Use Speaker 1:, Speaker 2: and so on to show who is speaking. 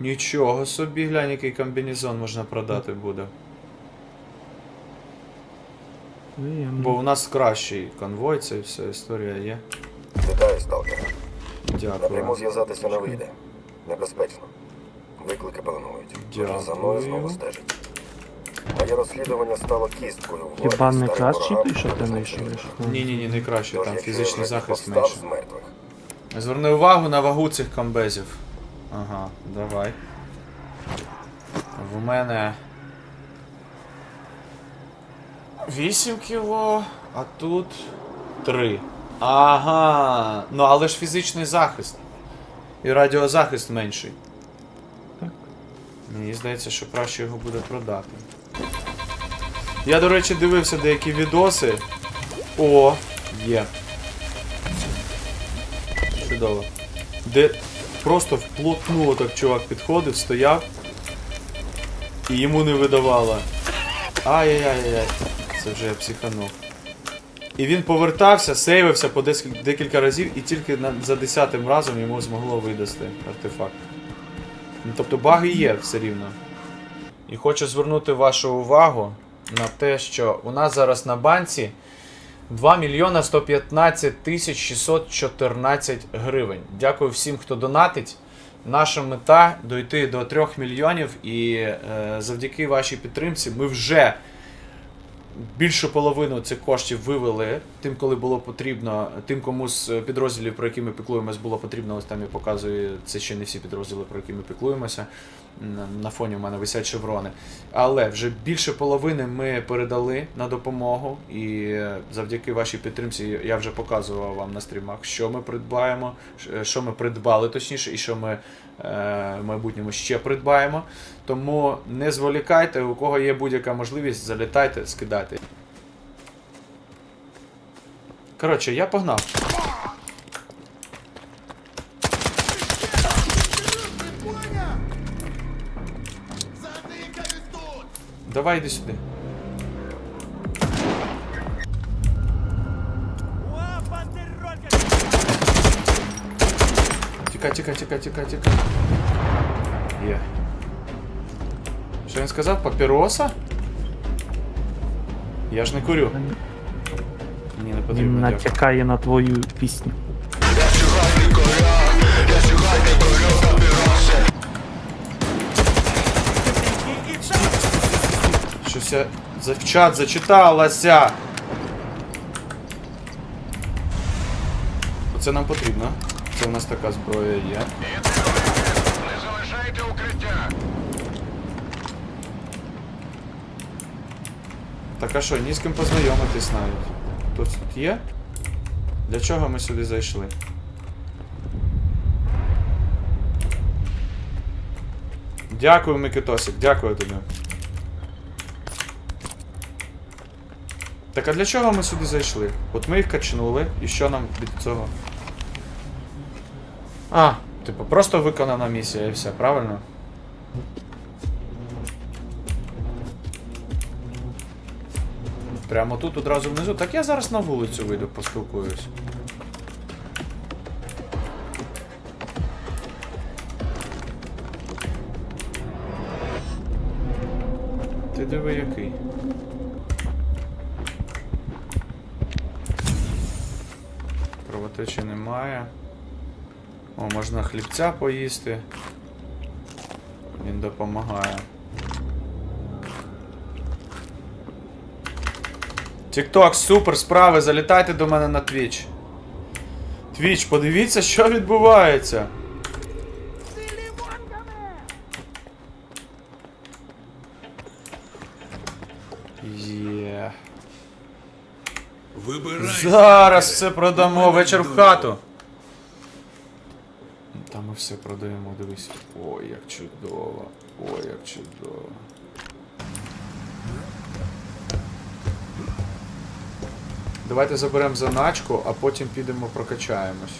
Speaker 1: Нічого собі, глянь, який комбінезон можна продати буде.
Speaker 2: Приємно.
Speaker 1: Бо у нас кращий конвой, це вся історія є.
Speaker 3: Вітаю, сталкер. Напряму
Speaker 1: Дякую.
Speaker 3: зв'язатися не вийде. Небезпечно. Виклики пеленують.
Speaker 1: Дякую.
Speaker 3: Вже за мною знову стежить. Моє розслідування стало кісткою в
Speaker 2: Хіба не кращий
Speaker 3: ворогам
Speaker 2: що ти знайшов?
Speaker 1: Ні, ні, ні, не краще, там фізичний захист менше.
Speaker 3: з мертвих,
Speaker 1: Зверни увагу на вагу цих комбезів. Ага, давай. В мене 8 кіло, а тут 3. Ага. Ну але ж фізичний захист. І радіозахист менший. Мені здається, що краще його буде продати. Я, до речі, дивився деякі відоси. О, є. Чудово. Де просто вплотну так чувак підходив, стояв і йому не видавало. Ай-яй-яй-яй. Це вже я психанув. І він повертався, сейвився по декілька разів, і тільки за десятим разом йому змогло видасти артефакт. Ну, тобто баги є все рівно. І хочу звернути вашу увагу на те, що у нас зараз на банці 2 мільйона 115 тисяч 614 гривень. Дякую всім, хто донатить. Наша мета дойти до 3 мільйонів, і е, завдяки вашій підтримці ми вже більшу половину цих коштів вивели тим, коли було потрібно, тим, кому з підрозділів, про які ми піклуємось, було потрібно. Ось там я показую, це ще не всі підрозділи, про які ми піклуємося. На- фоні в мене висять шеврони. Але вже більше половини ми передали на допомогу, і е, завдяки вашій підтримці я вже показував вам на стрімах, що ми придбаємо, що ми придбали точніше, і що ми е, в майбутньому ще придбаємо. Тому не зволікайте, у кого є будь-яка можливість, залітайте, скидайте. Коротше, я погнав. Давай йди сюди. Тікай, тікай, тікай, тікай, тікай. Є. Що він сказав? Папіроса? Я ж не курю. Мені не
Speaker 2: Він
Speaker 1: потрібно. дякую.
Speaker 2: натякає на твою пісню.
Speaker 1: За- в чат зачиталася. Оце нам потрібно. Це у нас така зброя є.
Speaker 4: Не залишайте укриття.
Speaker 1: Так а що, ні з ким познайомитись навіть. Тут тут є? Для чого ми сюди зайшли? Дякую, Микитосик, дякую тобі. Так а для чого ми сюди зайшли? От ми їх качнули, і що нам від цього? А, типу, просто виконана місія і все, правильно? Прямо тут одразу внизу. Так я зараз на вулицю вийду, поспілкуюсь. Ти диви який. Кровотечі немає. О, можна хлібця поїсти. Він допомагає. Тікток, супер справи, залітайте до мене на Твіч. Твіч, подивіться, що відбувається. Є.
Speaker 5: Вибирай.
Speaker 1: Зараз все продамо, вечір в хату. Там ми все продаємо, дивись. Ой, як чудово. Ой, як чудово. Давайте заберемо заначку, а потім підемо прокачаємось.